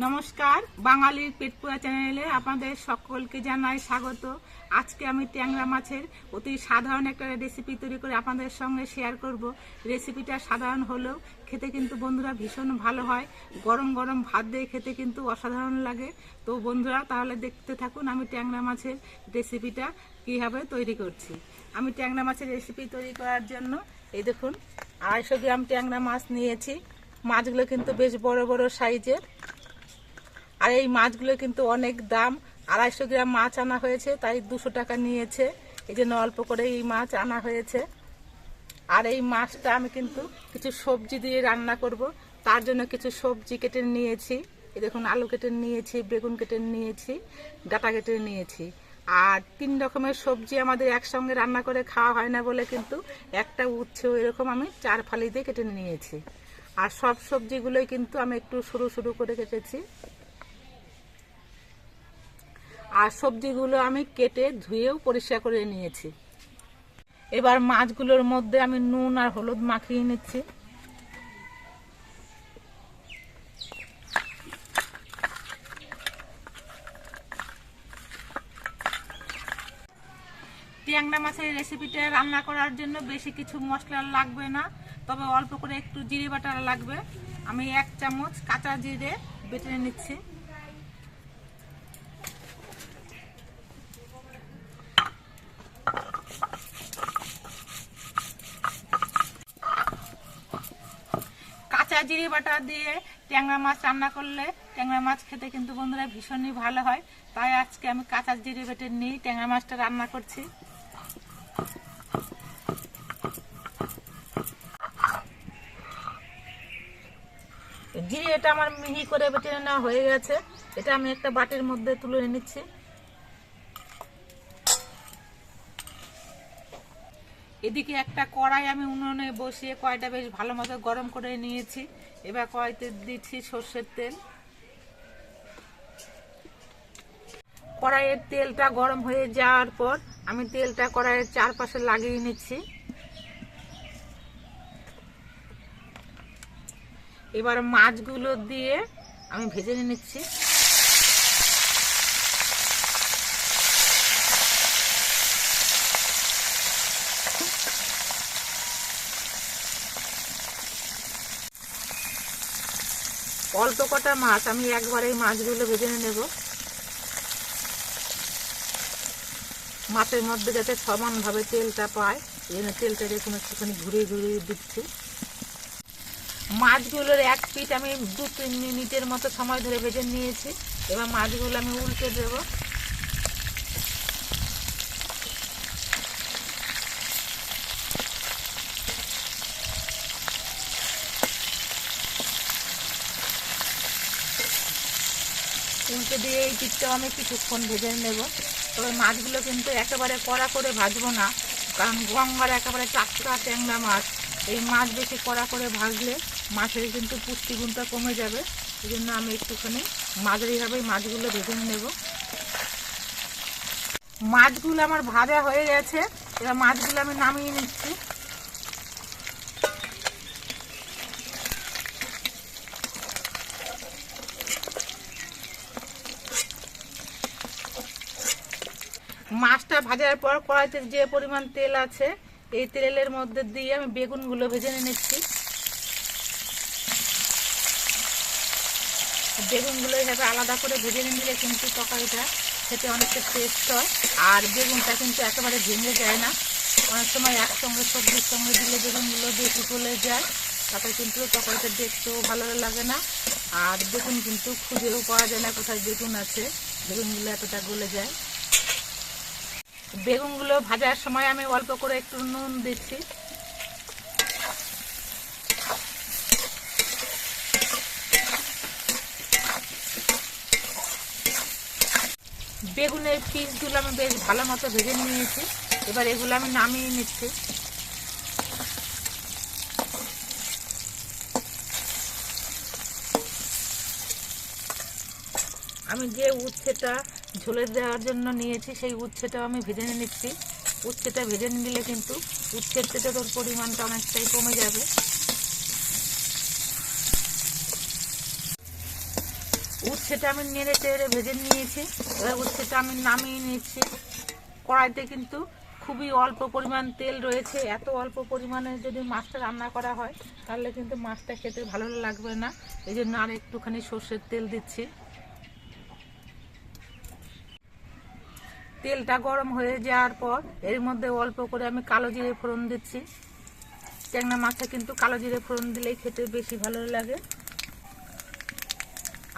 নমস্কার, বাঙালির পেটপুরা চ্যানেলে আপনাদের সকলকে জানাই স্বাগত। আজকে আমি ট্যাংরা মাছের অতি সাধারণ একটা রেসিপি তৈরি করে আপনাদের সঙ্গে শেয়ার করব। রেসিপিটা সাধারণ হলেও খেতে কিন্তু বন্ধুরা ভীষণ ভালো হয়। গরম গরম ভাত দিয়ে খেতে কিন্তু অসাধারণ লাগে। তো বন্ধুরা, তাহলে দেখতে থাকুন আমি ট্যাংরা মাছের রেসিপিটা কীভাবে তৈরি করছি। আমি ট্যাংরা মাছের রেসিপি তৈরি করার জন্য, এই দেখুন, আড়াইশো গ্রাম ট্যাংরা মাছ নিয়েছি। মাছগুলো কিন্তু বেশ বড় বড় সাইজের। আর এই মাছগুলো কিন্তু অনেক দাম। আড়াইশো গ্রাম মাছ আনা হয়েছে, তাই দুশো টাকা নিয়েছে। এই জন্য অল্প করে এই মাছ আনা হয়েছে। আর এই মাছটা আমি কিন্তু কিছু সবজি দিয়ে রান্না করব। তার জন্য কিছু সবজি কেটে নিয়েছি। এই দেখুন, আলু কেটে নিয়েছি, বেগুন কেটে নিয়েছি, ডাটা কেটে নিয়েছি। আর তিন রকমের সবজি আমাদের একসঙ্গে রান্না করে খাওয়া হয় না বলে কিন্তু একটা উচ্ছে এরকম আমি চার ফালি দিয়ে কেটে নিয়েছি। আর সব সবজিগুলোই কিন্তু আমি একটু সরু সরু করে কেটেছি। আর সবজিগুলো আমি কেটে ধুয়েও পরিষ্কার করে নিয়েছি। এবার মাছগুলোর মধ্যে আমি নুন আর হলুদ মাখিয়ে নিচ্ছি। ট্যাংরা মাছের রেসিপিটা রান্না করার জন্য বেশি কিছু মশলা লাগবে না, তবে অল্প করে একটু জিরে বাটা লাগবে। আমি এক চামচ কাঁচা জিরে বেটে নিচ্ছি কাঁচা জিরে বাটা দিয়ে ট্যাংরা মাছ রান্না করলে ট্যাংরা মাছ খেতে কিন্তু বন্ধুরা ভীষণই ভালো হয়। তাই আজকে আমি কাঁচা জিরে বেটে নিয়ে ট্যাংরা মাছটা রান্না করছি। জিরে এটা আমার মিহি করে বেটে নেওয়া হয়ে গেছে। এটা আমি একটা বাটির মধ্যে তুলে নিচ্ছি। এদিকে একটা কড়াই আমি উনুনে বসিয়ে কড়াইটা বেশ ভালো মতো গরম করে নিয়েছি। এবার কড়াইতে দিচ্ছি সর্ষের তেল। কড়াইয়ের তেলটা গরম হয়ে যাওয়ার পর আমি তেলটা কড়াইয়ের চারপাশে লাগিয়ে নিচ্ছি। এবার মাছগুলো দিয়ে আমি ভেজে নিচ্ছি। অল্প কটা মাছ, আমি একবারে এই মাছগুলো ভেজে নেব। মাছের মধ্যে যাতে সমানভাবে তেলটা পায়, এই জন্য তেলটা দেখুন একটুখানি ঘুরিয়ে ঘুরিয়ে দিচ্ছি। মাছগুলোর এক পিঠ আমি দু তিন মিনিটের মতো সময় ধরে ভেজে নিয়েছি। এবার মাছগুলো আমি উল্টে দেবো। উল্টে দিয়ে এই পিঠটাও আমি কিছুক্ষণ ভেজে নেব। তবে মাছগুলো কিন্তু একেবারে কড়া করে ভাজবো না, কারণ গঙ্গার একেবারে টাটকা ট্যাংরা মাছ। এই মাছ বেশি কড়া করে ভাজলে মাছের কিন্তু পুষ্টিগুণটা কমে যাবে। এই জন্য আমি একটুখানি মাঝারিভাবেই মাছগুলো ভেজে নেব। মাছগুলো আমার ভাজা হয়ে গেছে, এবার মাছগুলো আমি নামিয়ে নিচ্ছি। মাছটা ভাজার পর কড়াইতে যে পরিমাণ তেল আছে, এই তেলের মধ্যে দিয়ে আমি বেগুনগুলো ভেজে নিচ্ছি। বেগুনগুলো এভাবে আলাদা করে ভেজে নিলে কিন্তু তরকারিটা খেতে অনেকটা টেস্ট হয়। আর বেগুনটা কিন্তু একেবারে ভেঙে যায় না। অনেক সময় একসঙ্গে সবজির সঙ্গে দিলে বেগুনগুলো বেশি গলে যায়, তাতে কিন্তু তরকারিটা দেখতেও ভালো লাগে না। আর বেগুন কিন্তু খুঁজেও পাওয়া যায় না কোথায় বেগুন আছে। বেগুনগুলো এতটা গলে যায়। বেগুনগুলো ভাজার সময় আমি অল্প করে একটু নুন দিচ্ছি। বেগুনের পিসগুলো আমি বেশ ভালো মতো ভেজে নিয়েছি। এবার এগুলো আমি নামিয়ে নিচ্ছি। আমি যে উচ্ছেটা ঝোলে দেওয়ার জন্য নিয়েছি, সেই উচ্ছেটাও আমি ভেজে নিচ্ছি। উচ্ছেটা ভেজে নিলে কিন্তু উচ্ছের তেতের পরিমাণটা অনেকটাই কমে যাবে। উচ্ছেটা আমি নেড়ে চেড়ে ভেজে নিয়েছি, এবার উচ্ছেটা আমি নামিয়ে নিয়েছি কড়াইতে কিন্তু খুবই অল্প পরিমাণ তেল রয়েছে, এত অল্প পরিমাণে যদি মাছটা রান্না করা হয়, তাহলে কিন্তু মাছটা খেতে ভালো লাগবে না। এই জন্য আর একটুখানি সর্ষের তেল দিচ্ছি। তেলটা গরম হয়ে যাওয়ার পর এর মধ্যে অল্প করে আমি কালো জিরে ফোড়ন দিচ্ছি। ট্যাংরা মাছে কিন্তু কালো জিরে ফোড়ন দিলেই খেতে বেশি ভালো লাগে।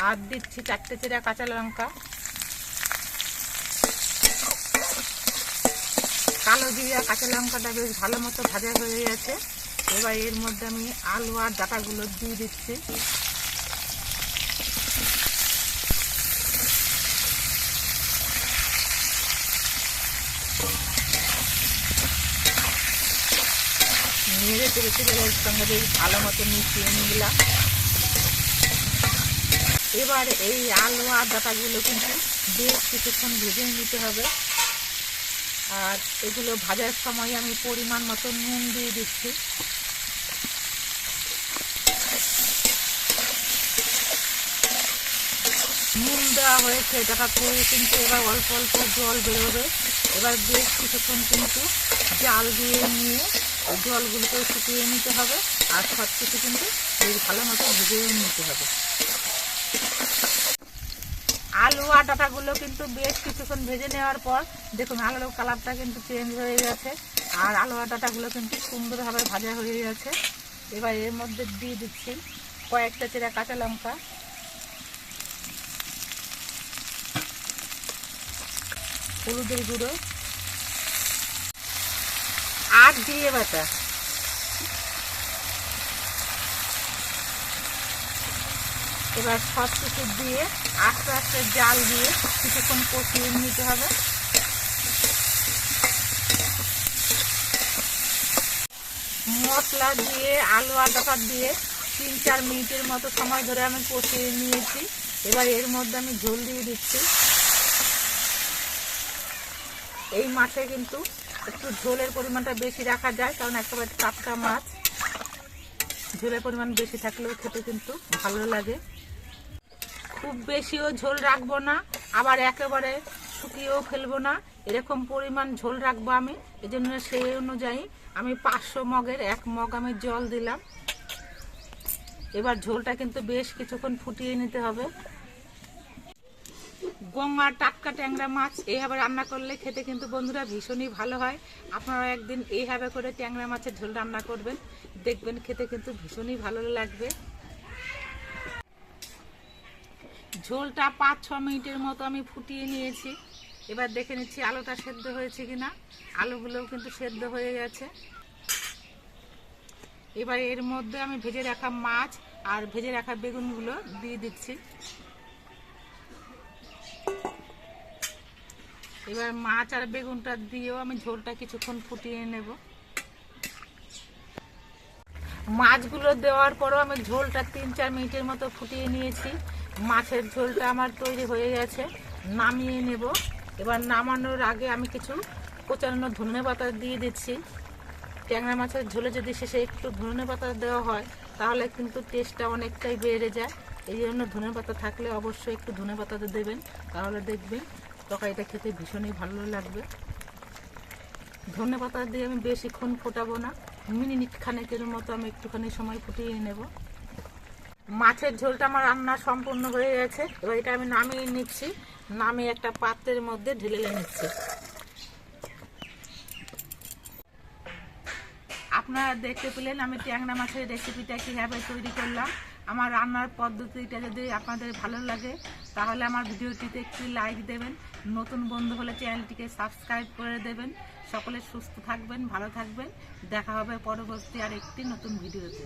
আর দিচ্ছি চারটে চেরা কাঁচা লঙ্কা। কালো জিরা কাঁচা লঙ্কাটা বেশ ভালো মতো ভাজা হয়ে গেছে। এবার এর মধ্যে আমি আলু আর ডাটাগুলো দিয়ে দিচ্ছি। চেড়ে চেড়ে ওর সঙ্গে বেশ ভালো মতো মিশিয়ে নিলাম। এবার এই আলু আর ডাটাগুলো কিন্তু বেশ কিছুক্ষণ ভেজে নিতে হবে। আর এগুলো ভাজার সময় আমি পরিমাণ মতো নুন দিয়ে দিচ্ছি। নুন দেওয়া হয়েছে ডাটা করে কিন্তু এবার অল্প অল্প জল বেরোবে। এবার বেশ কিছুক্ষণ কিন্তু জাল দিয়ে নিয়ে ওই জলগুলোকে শুকিয়ে নিতে হবে, আর সব কিছু কিন্তু বেশ ভালো মতো ভেজে নিতে হবে। আলু আর ডাটাগুলো কিন্তু বেশ কিছুক্ষণ ভেজে নেওয়ার পর দেখুন আলুর কালারটা কিন্তু চেঞ্জ হয়ে গেছে, আর আলু আর ডাটাগুলো কিন্তু সুন্দরভাবে ভাজা হয়ে গেছে। এবার এর মধ্যে দিয়ে দিচ্ছি কয়েকটা চেরা কাঁচা লঙ্কা। হলুদের গুঁড়ো আর দিয়ে বাটা। এবার সব কিছু দিয়ে আস্তে আস্তে জাল দিয়ে কিছুক্ষণ কষিয়ে নিতে হবে। মশলা দিয়ে, আলু আর দিয়ে তিন চার মিনিটের মতো সময় ধরে আমি কষিয়ে নিয়েছি। এবার এর মধ্যে আমি ঝোল দিয়ে দিচ্ছি। এই মাছে কিন্তু একটু ঝোলের পরিমাণটা বেশি রাখা যায়, কারণ একেবারে টাটকা মাছ। ঝোলের পরিমাণ বেশি থাকলেও খেতে কিন্তু ভালো লাগে। খুব বেশিও ঝোল রাখব না, আবার একেবারে শুকিয়েও ফেলব না। এরকম পরিমাণ ঝোল রাখব আমি এই জন্য সেই অনুযায়ী আমি পাঁচশো মগের এক মগ আমি জল দিলাম। এবার ঝোলটা কিন্তু বেশ কিছুক্ষণ ফুটিয়ে নিতে হবে। গঙ্গার টাটকা ট্যাংরা মাছ, এইভাবে রান্না করলে খেতে কিন্তু বন্ধুরা ভীষণই ভালো হয়। আপনারা একদিন এইভাবে করে ট্যাংরা মাছের ঝোল রান্না করবেন। দেখবেন খেতে কিন্তু ভীষণই ভালো লাগবে। ঝোলটা পাঁচ ছ মিনিটের মতো আমি ফুটিয়ে নিয়েছি। এবার দেখে নিচ্ছি আলুটা সেদ্ধ হয়েছে কিনা। আলুগুলোও কিন্তু সেদ্ধ হয়ে গেছে। এবার এর মধ্যে আমি ভেজে রাখা মাছ আর ভেজে রাখা বেগুনগুলো দিয়ে দিচ্ছি। এবার মাছ আর বেগুনটা দিয়েও আমি ঝোলটা কিছুক্ষণ ফুটিয়ে নেব। মাছগুলো দেওয়ার পরও আমি ঝোলটা তিন চার মিনিটের মতো ফুটিয়ে নিয়েছি। মাছের ঝোলটা আমার তৈরি হয়ে গেছে, নামিয়ে নেব। এবার নামানোর আগে আমি কিছু কোচানো ধনে পাতা দিয়ে দিচ্ছি। ট্যাংরা মাছের ঝোলে যদি শেষে একটু ধনে পাতা দেওয়া হয়, তাহলে কিন্তু টেস্টটা অনেকটাই বেড়ে যায়। এই জন্য ধনে পাতা থাকলে অবশ্যই একটু ধনে পাতাতে দেবেন, তাহলে দেখবেন তরকারিটা খেতে ভীষণই ভালো লাগবে। ধনে পাতা দিয়ে আমি বেশিক্ষণ ফোটাবো না। মিনিট খানেকের মতো আমি একটুখানি সময় ফুটিয়ে নেব। মাছের ঝোলটা আমার রান্না সম্পূর্ণ হয়ে গেছে। এবার এটা আমি নামিয়ে নিচ্ছি। নামিয়ে একটা পাত্রের মধ্যে ঢেলে নিচ্ছি। আপনারা দেখতে পেলেন আমি ট্যাংরা মাছের রেসিপিটা কীভাবে তৈরি করলাম। আমার রান্নার পদ্ধতিটা যদি আপনাদের ভালো লাগে, তাহলে আমার ভিডিওটিতে একটি লাইক দেবেন। নতুন বন্ধু হলে চ্যানেলটিকে সাবস্ক্রাইব করে দেবেন। সকলে সুস্থ থাকবেন, ভালো থাকবেন। দেখা হবে পরবর্তী আর একটি নতুন ভিডিওতে।